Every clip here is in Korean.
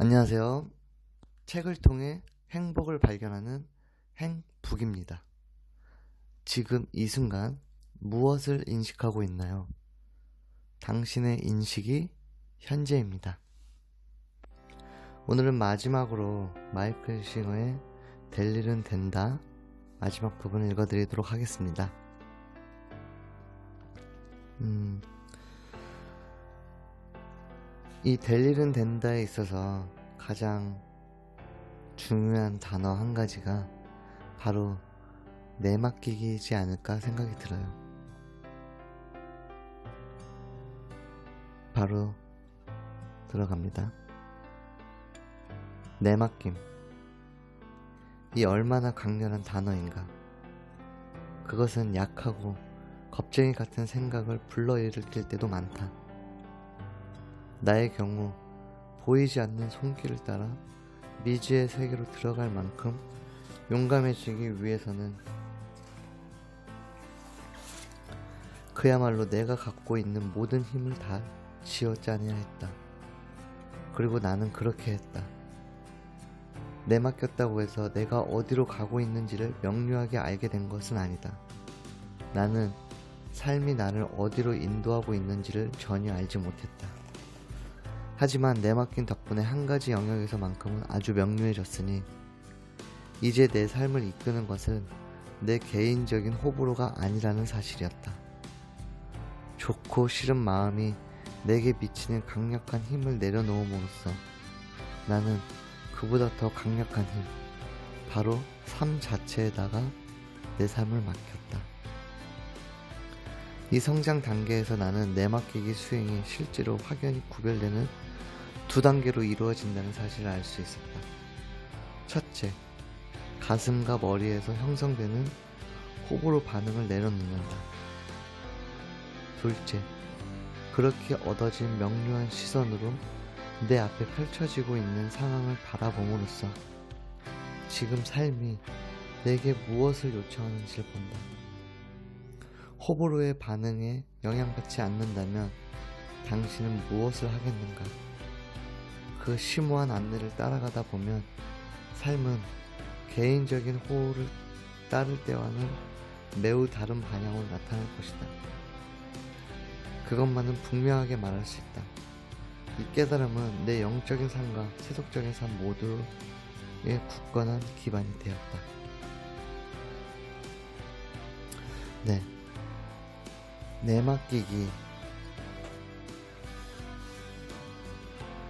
안녕하세요. 책을 통해 행복을 발견하는 행북입니다. 지금 이 순간 무엇을 인식하고 있나요? 당신의 인식이 현재입니다. 오늘은 마지막으로 마이클 싱어의 될 일은 된다 마지막 부분을 읽어드리도록 하겠습니다. 음, 이 될 일은 된다에 있어서 가장 중요한 단어 한 가지가 바로 내맡기기이지 않을까 생각이 들어요. 바로 들어갑니다. 내맡김. 이 얼마나 강렬한 단어인가. 그것은 약하고 겁쟁이 같은 생각을 불러 일으킬 때도 많다. 나의 경우 보이지 않는 손길을 따라 미지의 세계로 들어갈 만큼 용감해지기 위해서는 그야말로 내가 갖고 있는 모든 힘을 다 쥐어짜내야 했다. 그리고 나는 그렇게 했다. 내맡겼다고 해서 내가 어디로 가고 있는지를 명료하게 알게 된 것은 아니다. 나는 삶이 나를 어디로 인도하고 있는지를 전혀 알지 못했다. 하지만 내맡긴 덕분에 한 가지 영역에서만큼은 아주 명료해졌으니 이제 내 삶을 이끄는 것은 내 개인적인 호불호가 아니라는 사실이었다. 좋고 싫은 마음이 내게 미치는 강력한 힘을 내려놓음으로써 나는 그보다 더 강력한 힘, 바로 삶 자체에다가 내 삶을 맡겼다. 이 성장 단계에서 나는 내 맡기기 수행이 실제로 확연히 구별되는 두 단계로 이루어진다는 사실을 알 수 있었다. 첫째, 가슴과 머리에서 형성되는 호불호 반응을 내려놓는다. 둘째, 그렇게 얻어진 명료한 시선으로 내 앞에 펼쳐지고 있는 상황을 바라봄으로써 지금 삶이 내게 무엇을 요청하는지를 본다. 호불호의 반응에 영향받지 않는다면 당신은 무엇을 하겠는가? 그 심오한 안내를 따라가다 보면 삶은 개인적인 호를 따를 때와는 매우 다른 방향으로 나타날 것이다. 그것만은 분명하게 말할 수 있다. 이 깨달음은 내 영적인 삶과 세속적인 삶 모두의 굳건한 기반이 되었다. 네. 내맡기기.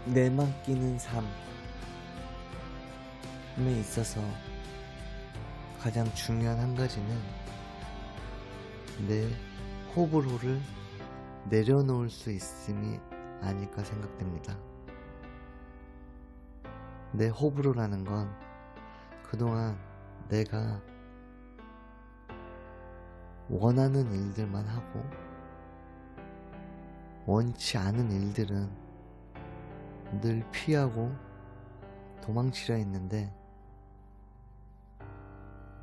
내맡기는 삶에 있어서 가장 중요한 한 가지는 내 호불호를 내려놓을 수 있음이 아닐까 생각됩니다. 내 호불호라는 건 그동안 내가 원하는 일들만 하고 원치 않은 일들은 늘 피하고 도망치려 했는데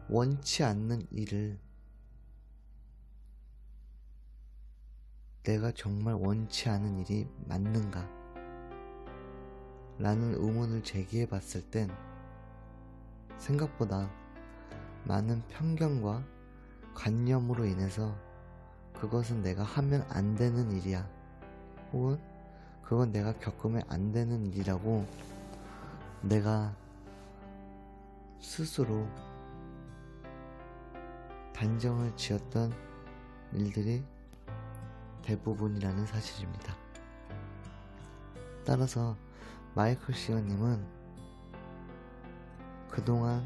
원치 않는 일을 내가 정말 원치 않은 일이 맞는가? 라는 의문을 제기해 봤을 땐 생각보다 많은 편견과 관념으로 인해서 그것은 내가 하면 안 되는 일이야. 혹은 그건 내가 겪으면 안 되는 일이라고 내가 스스로 단정을 지었던 일들이 대부분이라는 사실입니다. 따라서 마이클 시어님은 그동안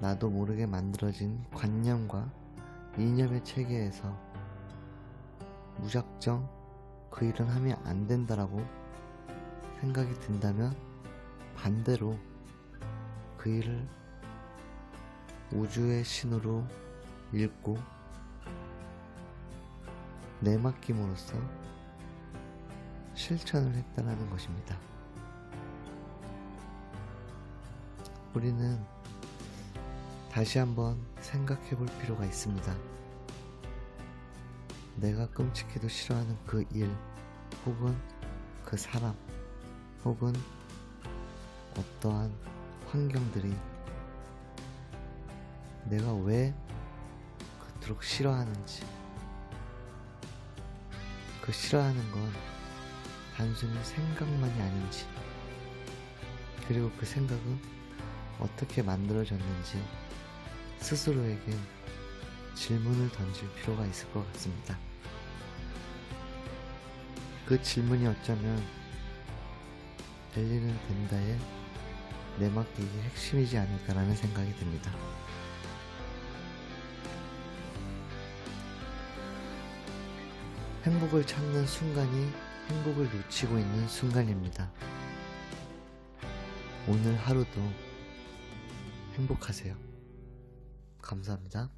나도 모르게 만들어진 관념과 이념의 체계에서 무작정 그 일은 하면 안 된다라고 생각이 든다면 반대로 그 일을 우주의 신호로 읽고 내맡김으로써 실천을 했다는 것입니다. 우리는 다시 한번 생각해 볼 필요가 있습니다. 내가 끔찍해도 싫어하는 그 일, 혹은 그 사람, 혹은 어떠한 환경들이 내가 왜 그토록 싫어하는지 그 싫어하는 건 단순히 생각만이 아닌지 그리고 그 생각은 어떻게 만들어졌는지 스스로에게 질문을 던질 필요가 있을 것 같습니다. 그 질문이 어쩌면 벨리는 된다의 내막기의 핵심이지 않을까라는 생각이 듭니다. 행복을 찾는 순간이 행복을 놓치고 있는 순간입니다. 오늘 하루도 행복하세요. 감사합니다.